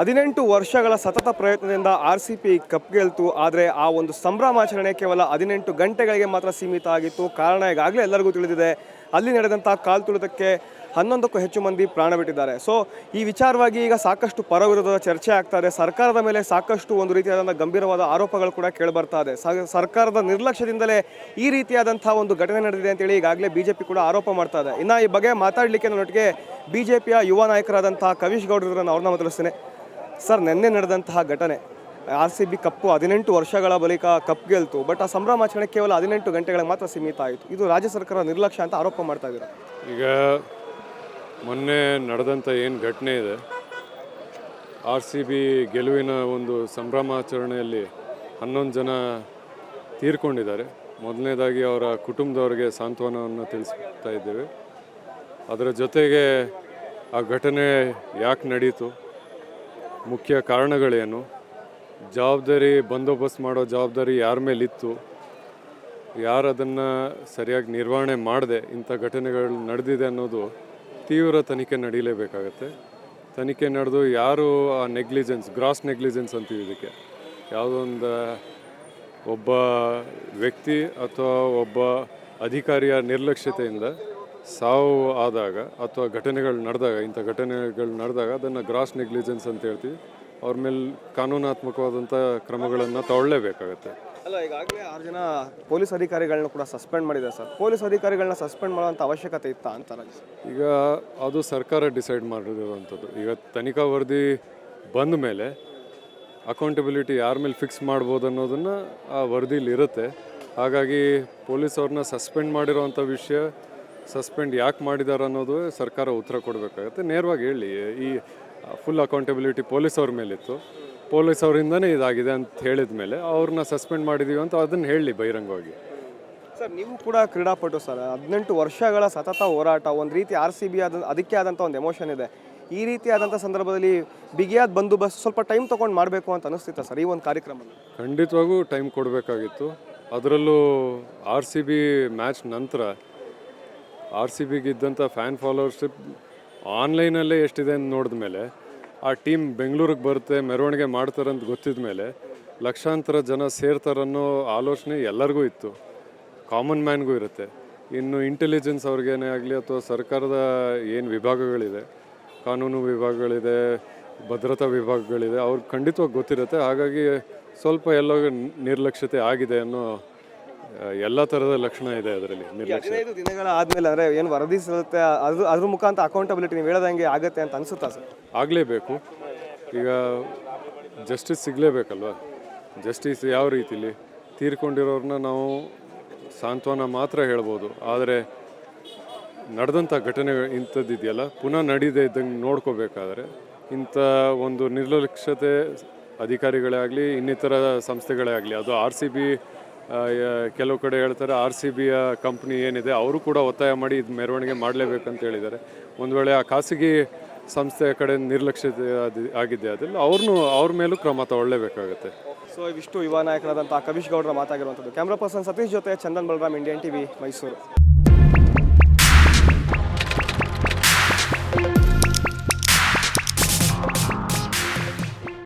ಹದಿನೆಂಟು ವರ್ಷಗಳ ಸತತ ಪ್ರಯತ್ನದಿಂದ ಆರ್ ಸಿ ಪಿ ಕಪ್ ಗೆಲ್ತು, ಆದರೆ ಆ ಒಂದು ಸಂಭ್ರಮಾಚರಣೆ ಕೇವಲ ಹದಿನೆಂಟು ಗಂಟೆಗಳಿಗೆ ಮಾತ್ರ ಸೀಮಿತ ಆಗಿತ್ತು. ಕಾರಣ ಈಗಾಗಲೇ ಎಲ್ಲರಿಗೂ ತಿಳಿದಿದೆ, ಅಲ್ಲಿ ನಡೆದಂಥ ಕಾಲು ತುಳಿದಕ್ಕೆ ಹನ್ನೊಂದಕ್ಕೂ ಹೆಚ್ಚು ಮಂದಿ ಪ್ರಾಣ ಬಿಟ್ಟಿದ್ದಾರೆ. ಸೊ ಈ ವಿಚಾರವಾಗಿ ಈಗ ಸಾಕಷ್ಟು ಪರವಿರೋಧದ ಚರ್ಚೆ ಆಗ್ತಾ ಇದೆ. ಸರ್ಕಾರದ ಮೇಲೆ ಸಾಕಷ್ಟು ಒಂದು ರೀತಿಯಾದಂಥ ಗಂಭೀರವಾದ ಆರೋಪಗಳು ಕೂಡ ಕೇಳಿಬರ್ತಾ ಇದೆ. ಸರ್ಕಾರದ ನಿರ್ಲಕ್ಷ್ಯದಿಂದಲೇ ಈ ರೀತಿಯಾದಂಥ ಒಂದು ಘಟನೆ ನಡೆದಿದೆ ಅಂತೇಳಿ ಈಗಾಗಲೇ ಬಿಜೆಪಿ ಕೂಡ ಆರೋಪ ಮಾಡ್ತಾ ಇದೆ. ಇನ್ನು ಈ ಬಗ್ಗೆ ಮಾತಾಡಲಿಕ್ಕೆ ನನ್ನೊಟ್ಟಿಗೆ ಪಿಯ ಯುವ ನಾಯಕರಾದಂಥ ಕವೀಶ್ ಗೌಡ್ರನ್ನ ಅವ್ರನ್ನ ಮಾತಾಡಿಸ್ತೇನೆ. ಸರ್, ನಿನ್ನೆ ನಡೆದಂತಹ ಘಟನೆ, ಆರ್ ಸಿ ಬಿ ಕಪ್ಪು ಹದಿನೆಂಟು ವರ್ಷಗಳ ಬಳಿಕ ಕಪ್ ಗೆಲ್ತು, ಬಟ್ ಆ ಸಂಭ್ರಮಾಚರಣೆ ಕೇವಲ ಹದಿನೆಂಟು ಗಂಟೆಗಳಿಗೆ ಮಾತ್ರ ಸೀಮಿತ ಆಯಿತು. ಇದು ರಾಜ್ಯ ಸರ್ಕಾರ ನಿರ್ಲಕ್ಷ್ಯ ಅಂತ ಆರೋಪ ಮಾಡ್ತಾ ಇದ್ದಾರೆ? ಈಗ ಮೊನ್ನೆ ನಡೆದಂಥ ಏನು ಘಟನೆ ಇದೆ, ಆರ್ ಸಿ ಬಿ ಗೆಲುವಿನ ಒಂದು ಸಂಭ್ರಮಾಚರಣೆಯಲ್ಲಿ ಹನ್ನೊಂದು ಜನ ತೀರ್ಕೊಂಡಿದ್ದಾರೆ. ಮೊದಲನೇದಾಗಿ ಅವರ ಕುಟುಂಬದವರಿಗೆ ಸಾಂತ್ವನವನ್ನು ತಿಳಿಸ್ತಾ ಇದ್ದೇವೆ. ಅದರ ಜೊತೆಗೆ ಆ ಘಟನೆ ಯಾಕೆ ನಡೀತು ಮುಖ್ಯ ಕಾರಣಗಳೇನು? ಜವಾಬ್ದಾರಿ ಬಂದೋಬಸ್ತ್ ಮಾಡೋ ಜವಾಬ್ದಾರಿ ಯಾರ ಮೇಲಿತ್ತು? ಯಾರು ಅದನ್ನು ಸರಿಯಾಗಿ ನಿರ್ವಹಣೆ ಮಾಡದೆ? ಇಂಥ ಘಟನೆಗಳು ನಡೆದಿದೆ ಅನ್ನೋದು ತೀವ್ರ ತನಿಖೆ ನಡೀಲೇಬೇಕಾಗತ್ತೆ. ತನಿಖೆ ನಡೆದು ಯಾರು ಆ ನೆಗ್ಲಿಜೆನ್ಸ್, ಗ್ರಾಸ್ ನೆಗ್ಲಿಜೆನ್ಸ್ ಅಂತೀವಿ ಇದಕ್ಕೆ? ಯಾವುದೋ ಒಂದು ಒಬ್ಬ ವ್ಯಕ್ತಿ ಅಥವಾ ಒಬ್ಬ ಅಧಿಕಾರಿಯ ನಿರ್ಲಕ್ಷ್ಯತೆಯಿಂದ ಸಾವು ಆದಾಗ ಅಥವಾ ಘಟನೆಗಳು ನಡೆದಾಗ ಇಂಥ ಘಟನೆಗಳು ನಡೆದಾಗ ಅದನ್ನು ಗ್ರಾಸ್ ನೆಗ್ಲಿಜೆನ್ಸ್ ಅಂತ ಹೇಳ್ತೀವಿ. ಅವ್ರ ಮೇಲೆ ಕಾನೂನಾತ್ಮಕವಾದಂಥ ಕ್ರಮಗಳನ್ನು ತಗೊಳ್ಳೇಬೇಕಾಗತ್ತೆ. ಅಲ್ಲ ಈಗಾಗಲೇ ಆರು ಜನ ಪೊಲೀಸ್ ಅಧಿಕಾರಿಗಳನ್ನ ಕೂಡ ಸಸ್ಪೆಂಡ್ ಮಾಡಿದೆ ಸರ್. ಪೊಲೀಸ್ ಅಧಿಕಾರಿಗಳನ್ನ ಸಸ್ಪೆಂಡ್ ಮಾಡುವಂಥ ಅವಶ್ಯಕತೆ ಇತ್ತಾ ಅಂತಾರೆ ಈಗ ಅದು ಸರ್ಕಾರ ಡಿಸೈಡ್ ಮಾಡಿರುವಂಥದ್ದು. ಈಗ ತನಿಖಾ ವರದಿ ಬಂದ ಮೇಲೆ ಅಕೌಂಟಬಿಲಿಟಿ ಯಾರ ಮೇಲೆ ಫಿಕ್ಸ್ ಮಾಡ್ಬೋದು ಅನ್ನೋದನ್ನು ಆ ವರದಿಲಿ ಇರುತ್ತೆ. ಹಾಗಾಗಿ ಪೊಲೀಸ್ ಅವ್ರನ್ನ ಸಸ್ಪೆಂಡ್ ಮಾಡಿರೋವಂಥ ವಿಷಯ ಸಸ್ಪೆಂಡ್ ಯಾಕೆ ಮಾಡಿದ್ದಾರೆ ಅನ್ನೋದು ಸರ್ಕಾರ ಉತ್ತರ ಕೊಡಬೇಕಾಗತ್ತೆ. ನೇರವಾಗಿ ಹೇಳಿ ಈ ಫುಲ್ ಅಕೌಂಟಬಿಲಿಟಿ ಪೊಲೀಸ್ ಅವ್ರ ಮೇಲಿತ್ತು. ಪೊಲೀಸ್ ಅವರಿಂದನೇ ಇದಾಗಿದೆ ಅಂತ ಹೇಳಿದ ಮೇಲೆ ಅವ್ರನ್ನ ಸಸ್ಪೆಂಡ್ ಮಾಡಿದ್ದೀವಿ ಅಂತ ಅದನ್ನು ಹೇಳಿ ಬಹಿರಂಗವಾಗಿ. ಸರ್ ನೀವು ಕೂಡ ಕ್ರೀಡಾಪಟು ಸರ್. ಹದಿನೆಂಟು ವರ್ಷಗಳ ಸತತ ಹೋರಾಟ ಒಂದು ರೀತಿ ಆರ್ ಸಿ ಬಿ ಆದ ಅದಕ್ಕೆ ಆದಂಥ ಒಂದು ಎಮೋಷನ್ ಇದೆ. ಈ ರೀತಿ ಆದಂಥ ಸಂದರ್ಭದಲ್ಲಿ ಬಿಗಿಯಾದ ಬಂದೋಬಸ್ತ್ ಸ್ವಲ್ಪ ಟೈಮ್ ತೊಗೊಂಡು ಮಾಡಬೇಕು ಅಂತ ಅನಿಸ್ತಿತ್ತ ಸರ್ ಈ ಒಂದು ಕಾರ್ಯಕ್ರಮ ಖಂಡಿತವಾಗೂ ಟೈಮ್ ಕೊಡಬೇಕಾಗಿತ್ತು. ಅದರಲ್ಲೂ ಆರ್ ಸಿ ಬಿ ಮ್ಯಾಚ್ ನಂತರ ಆರ್ ಸಿ ಬಿಗಿದ್ದಂಥ ಫ್ಯಾನ್ ಫಾಲೋವರ್ಶಿಪ್ ಆನ್ಲೈನಲ್ಲೇ ಎಷ್ಟಿದೆ ಅಂತ ನೋಡಿದ ಮೇಲೆ, ಆ ಟೀಮ್ ಬೆಂಗಳೂರಿಗೆ ಬರುತ್ತೆ, ಮೆರವಣಿಗೆ ಮಾಡ್ತಾರಂತ ಗೊತ್ತಿದ ಮೇಲೆ ಲಕ್ಷಾಂತರ ಜನ ಸೇರ್ತಾರನ್ನೋ ಆಲೋಚನೆ ಎಲ್ಲರಿಗೂ ಇತ್ತು. ಕಾಮನ್ ಮ್ಯಾನ್ಗೂ ಇರುತ್ತೆ. ಇನ್ನು ಇಂಟೆಲಿಜೆನ್ಸ್ ಅವ್ರಿಗೇನೇ ಆಗಲಿ ಅಥವಾ ಸರ್ಕಾರದ ಏನು ವಿಭಾಗಗಳಿದೆ, ಕಾನೂನು ವಿಭಾಗಗಳಿದೆ, ಭದ್ರತಾ ವಿಭಾಗಗಳಿದೆ, ಅವ್ರಿಗೆ ಖಂಡಿತವಾಗಿ ಗೊತ್ತಿರುತ್ತೆ. ಹಾಗಾಗಿ ಸ್ವಲ್ಪ ಎಲ್ಲೋ ನಿರ್ಲಕ್ಷ್ಯತೆ ಆಗಿದೆ ಅನ್ನೋ ಎಲ್ಲ ಥರದ ಲಕ್ಷಣ ಇದೆ ಅದರಲ್ಲಿ ನಿರ್ಲಕ್ಷ್ಯ. ಹದಿನೈದು ದಿನಗಳ ಆದಮೇಲೆ ಅಂದ್ರೆ ಏನು ವರದಿ ಸಲ್ಲುತ್ತೆ ಅದು ಅದ್ರ ಮುಖಾಂತರ ಅಕೌಂಟಬಿಲಿಟಿ ನೀವು ಹೇಳ್ದಂಗೆ ಆಗುತ್ತೆ ಅಂತ ಅನಿಸುತ್ತಾ ಸರ್? ಆಗಲೇಬೇಕು. ಈಗ ಜಸ್ಟಿಸ್ ಸಿಗ್ಲೇಬೇಕಲ್ವಾ? ಜಸ್ಟಿಸ್ ಯಾವ ರೀತಿಲಿ? ತೀರ್ಕೊಂಡಿರೋರನ್ನ ನಾವು ಸಾಂತ್ವನ ಮಾತ್ರ ಹೇಳ್ಬೋದು. ಆದರೆ ನಡೆದಂಥ ಘಟನೆ ಇಂಥದ್ದಿದೆಯಲ್ಲ ಪುನಃ ನಡೀದೇ ಇದ್ದಂಗೆ ನೋಡ್ಕೋಬೇಕಾದ್ರೆ ಇಂಥ ಒಂದು ನಿರ್ಲಕ್ಷ್ಯತೆ ಅಧಿಕಾರಿಗಳೇ ಆಗಲಿ ಇನ್ನಿತರ ಸಂಸ್ಥೆಗಳೇ ಆಗಲಿ ಅದು ಆರ್ ಸಿ ಬಿ ಕೆಲವು ಕಡೆ ಹೇಳ್ತಾರೆ ಆರ್ ಸಿ ಬಿಯ ಕಂಪ್ನಿ ಏನಿದೆ, ಅವರು ಕೂಡ ಒತ್ತಾಯ ಮಾಡಿ ಇದು ಮೆರವಣಿಗೆ ಮಾಡಲೇಬೇಕಂತ ಹೇಳಿದ್ದಾರೆ. ಒಂದು ವೇಳೆ ಆ ಖಾಸಗಿ ಸಂಸ್ಥೆಯ ಕಡೆ ನಿರ್ಲಕ್ಷ್ಯ ಆಗಿದೆ ಅದೆಲ್ಲ ಅವ್ರನ್ನೂ ಅವ್ರ ಮೇಲೂ ಕ್ರಮ ತಗೊಳ್ಳೇಬೇಕಾಗುತ್ತೆ. ಸೊ ಇವಿಷ್ಟು ಯುವ ನಾಯಕರಾದಂಥ ಕವಿಶ್ ಗೌಡರ ಮಾತಾಗಿರುವಂಥದ್ದು. ಕ್ಯಾಮ್ರಾ ಪರ್ಸನ್ ಸತೀಶ್ ಜೊತೆ ಚಂದನ್ ಬಲರಾಮ್ ಇಂಡಿಯನ್ ಟಿವಿ ಮೈಸೂರು.